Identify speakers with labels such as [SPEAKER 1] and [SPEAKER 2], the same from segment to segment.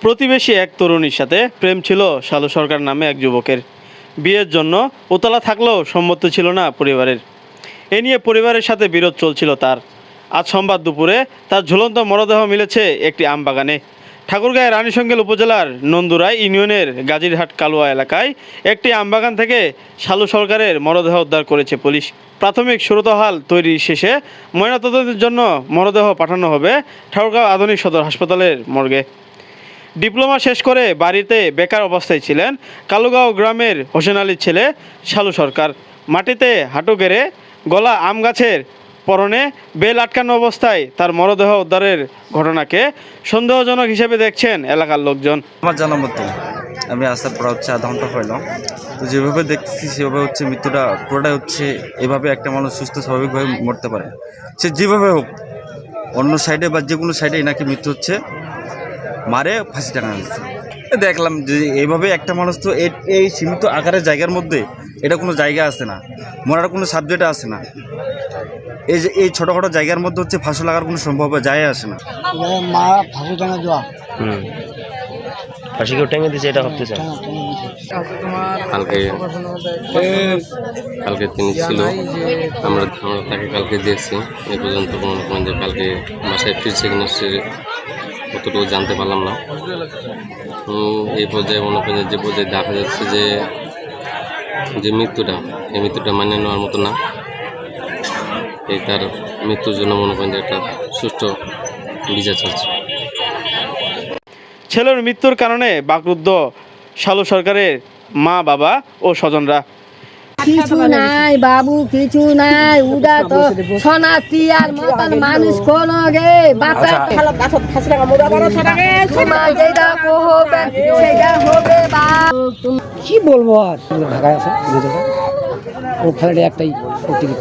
[SPEAKER 1] প্রতিবেশী এক তরুণীর সাথে প্রেম ছিল সালু সরকার নামে এক যুবকের। বিয়ের জন্য উতলা থাকলেও সম্মত ছিল না পরিবারের। এ নিয়ে পরিবারের সাথে বিরোধ চলছিল তার। আজ সোমবার দুপুরে তার ঝুলন্ত মরদেহ মিলেছে একটি আমবাগানে। ঠাকুরগাঁয়ের রানীশঙ্গেল উপজেলার নন্দুরাই ইউনিয়নের গাজীরহাট কালুয়া এলাকায় একটি আমবাগান থেকে শালু সরকারের মরদেহ উদ্ধার করেছে পুলিশ। প্রাথমিক সুরতহাল তৈরি শেষে ময়নাতদন্তের জন্য মরদেহ পাঠানো হবে ঠাকুরগাঁও আধুনিক সদর হাসপাতালের মর্গে। ডিপ্লোমা শেষ করে বাড়িতে বেকার অবস্থায় ছিলেন কালুগাঁও গ্রামের হোসেন আলীর ছেলে শালু সরকার। মাটিতে হাঁটু গেড়ে গলা আম গাছের পরনে বেল আটকানো অবস্থায় তার মরদেহ উদ্ধারের ঘটনাকে সন্দেহজনক হিসেবে দেখছেন এলাকার লোকজন।
[SPEAKER 2] আমার জানা মতো, আমি আসার পর হচ্ছে আধা ঘণ্টা হইলাম তো যেভাবে দেখতেছি, সেভাবে হচ্ছে মৃত্যুটা পুরোটাই হচ্ছে এভাবে একটা মানুষ সুস্থ, স্বাভাবিকভাবে মরতে পারে। সে যেভাবে হোক, অন্য সাইডে বা যে কোনো সাইডে নাকি মৃত্যু হচ্ছে, মারে, ফাঁসি টাঙানো দেখলাম যে এইভাবে একটা মানুষ তো এই সীমিত আকারের জায়গার মধ্যে এটা কোনো জায়গা আসে না। মরার কোনো সাবজেক্ট আসে না। এই যে এই ছোটোখাটো জায়গার মধ্যে হচ্ছে ফাঁসি লাগার কোনো সম্ভব যায় আসে না।
[SPEAKER 3] ফাঁসি টাঙা
[SPEAKER 4] হুম। ফাঁসি কেউ টেঙে দিয়েছে এটা
[SPEAKER 5] কালকে কালকে তিনি ছিল। আমরা আমরা তাকে কালকে দেখছি এই পর্যন্ত মনে করেন যে কালকে বাসায় ফিরছে কিনা সে অতটুকু জানতে পারলাম না। এই পর্যায়ে মনে করেন যে পর্যায়ে দেখা যাচ্ছে যে যে মৃত্যুটা, এই মৃত্যুটা মানিয়ে নেওয়ার মতো না। এই তার মৃত্যুর জন্য মনে করেন যে একটা সুষ্ঠু বিচার চলছে।
[SPEAKER 1] ছেলের মৃত্যুর কারণে বাকরুদ্ধ সালু সরকারের মা বাবা ও স্বজনরা
[SPEAKER 6] কিছু নাই বাবু কিছু নাই উদা তো সোনা টিয়ার মতন মানুষ কোন গে বাপা তোমার যেটা হবে সেটা হবে বা
[SPEAKER 3] কি বলব আর ঢাকায় আছে ও ফ্ল্যাটে একটাই টিকিট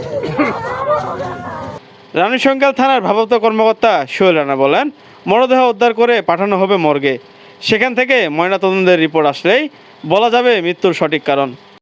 [SPEAKER 1] রানীশঙ্কাল থানার ভারপ্রাপ্ত কর্মকর্তা সোহেল রানা বলেন মরদেহ উদ্ধার করে পাঠানো হবে মর্গে সেখান থেকে ময়নাতদন্তের রিপোর্ট আসলেই বলা যাবে মৃত্যুর সঠিক কারণ